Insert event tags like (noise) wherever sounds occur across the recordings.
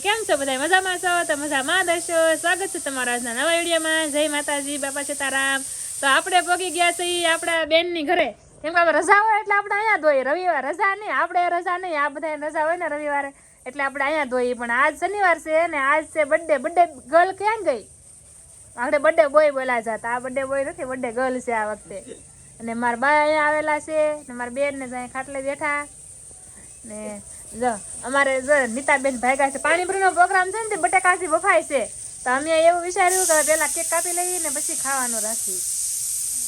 કેમ છો બધા? મજામાં છો? તો મજામાં દશો. સ્વાગત છે તમારા આજના નવા વિડીયોમાં. જય માતાજી, બાપા સીતારામ. તો આપણે પગી ગયા છીએ આપણા બેનની ઘરે. કેમ કે રજા હોય એટલે આપણે અહીંયા ધોઈએ રવિવાર રજા નહીં, આપણે રજા નહીં. આ બધા રજા હોય ને રવિવારે. એટલે આપણે અહીંયા ધોઈએ પણ આજ શનિવાર છે ને આજ છે બર્થડે બર્થડે ગર્લ ક્યાં ગઈ? આપણે બર્થડે બોય બોલા જતા આ બર્થડે બોય નથી બર્થડે ગર્લ છે આ વખતે. અને મારા બા અહીંયા આવેલા છે ને મારા બેન ને ત્યાં ખાટલે બેઠા. ને જો અમારે જો નીતાબેન ભાગ્યા છે. પાણીપુરીનો પ્રોગ્રામ છે ને તે બટાકાથી વફાય છે. તો અમે એવું વિચાર્યું કે પેલા કેક કાપી લઈએ ને પછી ખાવાનું રાખીએ.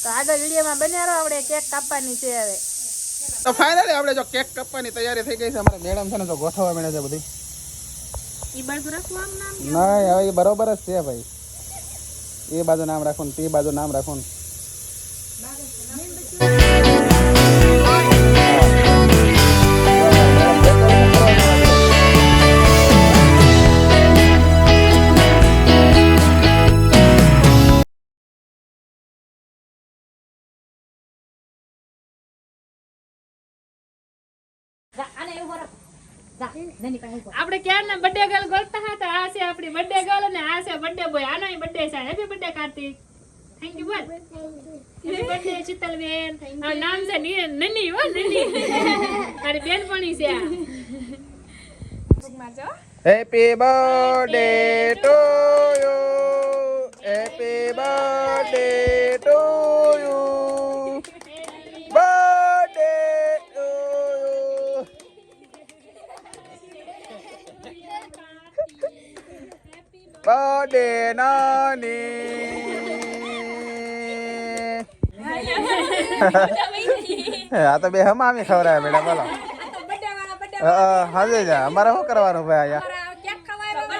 તો આગળ વિડીયોમાં બન્યા રહો આપણે કેક કાપવાની છે હવે. તો ફાઇનલી આપણે જો કેક કાપવાની તૈયારી થઈ ગઈ છે. અમારે મેડમ છે ને તો ગોઠવવા મળે છે બધી. ઈ બાજુ રાખવું આમ નામ? ના હવે એ બરોબર જ છે ભાઈ. એ બાજુ નામ રાખો ને તે બાજુ નામ રાખો ને. આપણે ક્યારના બર્થડે ગર્લ ગોતતા હતા? આ છે આપણી બર્થડે ગર્લ અને આ છે બર્થડે બોય આનો બર્થડે છે. Happy birthday Kartik. Thank you બોલ. હેપી બર્થડે શીતલબેન. આ નામ છે ની- નની હો નની. મારી બેન પણી છે આ. Happy birthday to you happy birthday to you birthday to you birthday નાની. (laughs) આ તો બે હમ હમામી ખવડાવે મેડમ બોલો. હાજે જા. અમારે શું કરવાનું ભાઈ અહીંયા?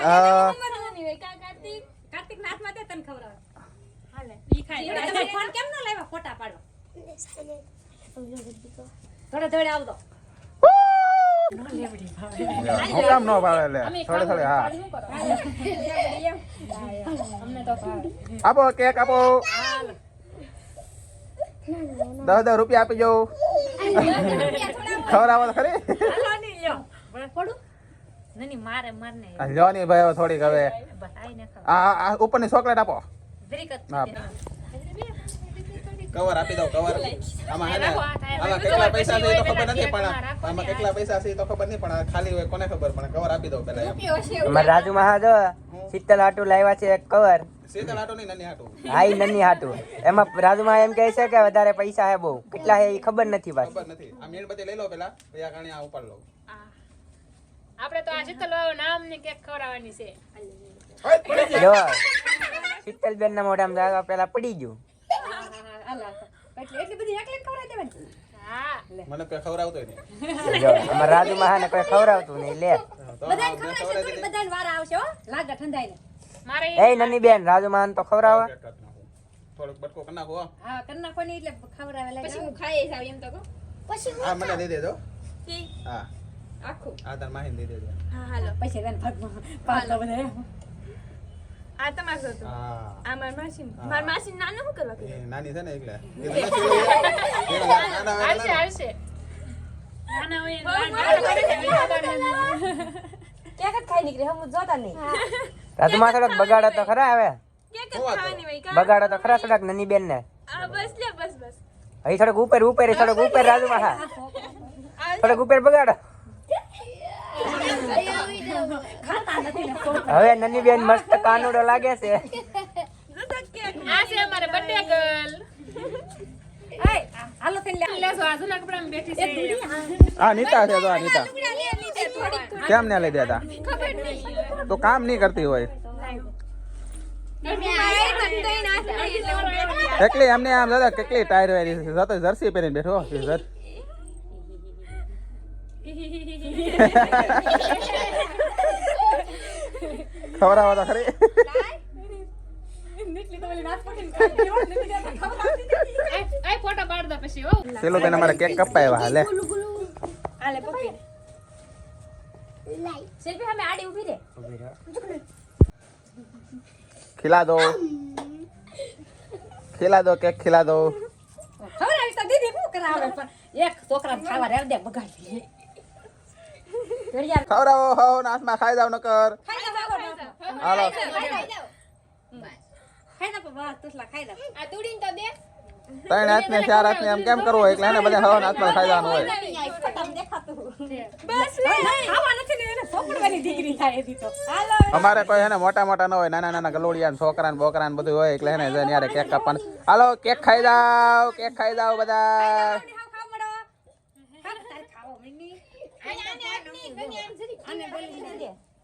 હા. હું કામ ન પાડે લે. થોડે થોડે હા. આપો કેક આપો. દસ દસ રૂપિયા આપી જાઉં ખબર તો ખરી. નની મારે લ્યો ની ભાઈ થોડીક હવે. આ આ- આ ઉપરની ચોકલેટ આપો. હા. કવર આપી દઉં કવર આમાં આમાં કેટલા પૈસા છે એ તો ખબર નથી પણ આમાં કેટલા પૈસા છે તો ખબર નહીં પણ આ ખાલી હોય કોને ખબર પણ કવર આપી દઉં પેલા અમારા રાજુ મહા જો શીતલ હાટુ લાવ્યા છે એક કવર સીધા લાટો નહીં નાની હાટું હા ઈ નની હાટુ એમાં રાજુ મહા એમ કહે છે કે વધારે પૈસા હે બહુ. કેટલા હે એ ખબર નથી પાછી ખબર નથી. આ મીણબત્તી લઈ લો પેલા આ ગાણી આ ઉપર લો. આપણે તો આ શીતલ નામ ને કેક ખવડાવવાની છે. જો શીતલ બેન ના મોઢામાં પેલા પડી ગયું. હા. મને કોઈ ખવડાવતોય નહીં. જો અમારા રાજુ મહા કોઈ ખવડાવતું નહીં લે. તો ખવડાવી દીધી. મારે એ નન્ની બેન રાજુ મહા તો ખવડાવે? કેક કાપી નાખું. થોડોક બટકો કરી નાખો હો. હા મને દઈ દેજો. હા. આ તાર માહીને દઈ દેજો. આ તમારું હતું આ મારી માસી મારી માસી નાનું શું કરવા એ નાની છે ને એટલે એ તો નથી ઓલી. એ નાના હોય આવશે. આવશે નાના હોય ને નાના રાજુ મહા બગાડો તો ખરા હવે કેક જ શું વાત ખાવાની હોય કા બગાડો તો ખરા થોડાક નન્ની બેન ને બસ લે બસ બસ અહીં થોડોક ઉપર ઉપર થોડોક ઉપર રાજુ મહા થોડોક ઉપર બગાડો હવે નની બેન મસ્ત કાનુડો લાગે છે આ છે અમારે બર્થડે ગર્લ લેસો આ જૂના કપડામાં બેઠી છે આ નીતા છે તો આ નીતા કેમ ને લઈ દેતા તો કામ નહીં કરતી હોય એકલી એમને આમ દાદા કેટલી ટાયર વાયરી છે જતો જર્સી પહેરીને બેઠો જર- ખવડાવો તો ખરી. પેલું ખીલા દો ખીલા દો કેક ખીલા દો ખવડાવી તો દીધી શું કરાવે પણ એક છોકરા ખાવા રેવ દે બગાડી ખવડાવો હો નાસમાં ખાઈ જાવ નકર. હાલો. ત્રણ હાથ ને ચાર હાથ ને એમ કેમ એને બધા હવા હાથમાં હોય. અમારે કોઈ મોટા મોટા ન હોય, નાના નાના ગલોડિયા છોકરા ને બોકરા ને બધું હોય, એટલે હે ને જઈને યારે કેક કાપવાનું. હાલો, કેક ખાઈ જાવ કેક ખાઈ જાવ બધા.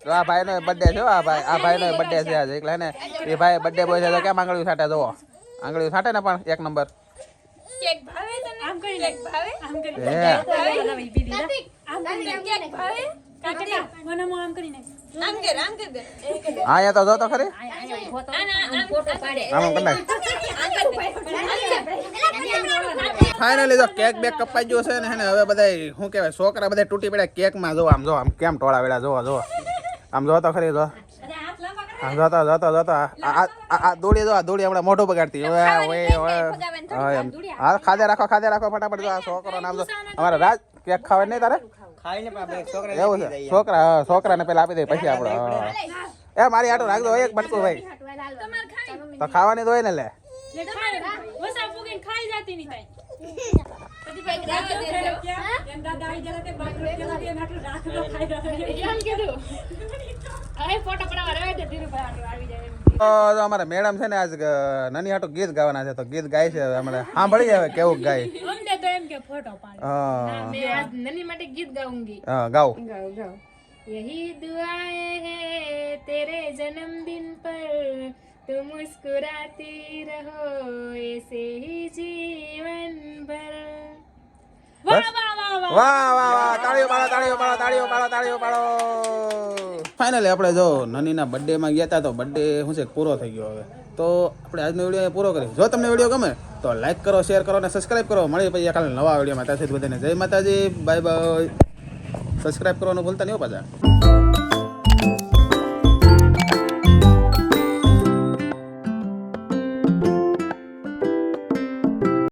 જો આ ભાઈ નો બર્થડે છે આ ભાઈ આ ભાઈ નો બર્થડે છે આજે. એટલે ને એ ભાઈ બર્થડે બોય છે તો કેમ આંગળીઓ સાટે જોવો આંગળીઓ સાટે ને પણ એક નંબર કેક ભાવે તને? આમ કરી કેક ભાવે? આમ કરી હે. કેક ભાવે? આમ કરી કેક ભાવે? આમ કર આમ કર દે હા અહીંયા તો જો તો ખરી. નાખ. ફાઇનલી જો કેક બેક કપાઈ ગયો છે ને હવે બધા શું કહેવાય છોકરા બધા તૂટી પડ્યા કેકમાં જો આમ જો આમ કેમ ટોળા વેળા જોવા જો. આમ જો તો ખરી જો આમ જોતા જોતો જોતો આ દોડી જો આ દોડી હમણાં મોઢું બગાડતી. હા ખાધે રાખો ખાધે રાખો ફટાફટ જો આ છોકરો નામ જો. અમારા રાજ કેક ખાવે નહીં તારે? એવું છે. છોકરા છોકરાને પેલા આપી દે પછી આપણે એ મારી આટું રાખજો એક બટકું ભાઈ. તો ખાવાની તો હોય ને લે. (laughs) છે ધીરુભાઈ હાટુ આવી જાય એમ. તો જો અમારા મેડમ છે ને આજ ગ- નાની હાટું ગીત ગાવાના છે તો ગીત ગાય છે હમણાં સાંભળી આવે કેવું ગાય અમને તો એમ કે ફોટો પાડો હા મેં આજ નની માટે ગીત ગાઉંગી હા ગાઓ यही दुआएं हैं तेरे जन्मदिन पर तुम मुस्कुराती રહો ऐसे ही जीवन भर વાહ વાહ વાહ વાહ. વાહ વાહ વાહ. તાળીઓ પાડો તાળીઓ પાડો તાળીઓ પાડો તાળીઓ પાડો. ફાઇનલી આપણે જો નનીના બર્થડે માં ગયા હતા તો બર્થડે શું છે પૂરો થઈ ગયો હવે. તો આપણે આજનો વીડિયો પૂરો કરીએ જો તમને વીડિયો ગમે તો લાઈક કરો શેર કરો અને સબસ્ક્રાઇબ કરો. મળીએ પછી કાલે નવા વિડીયોમાં. ત્યાંથી સુધી બધાને જય માતાજી. બાય બાય સબસ્ક્રાઇબ કરવાનું ભૂલતા નહીં હો પાછા.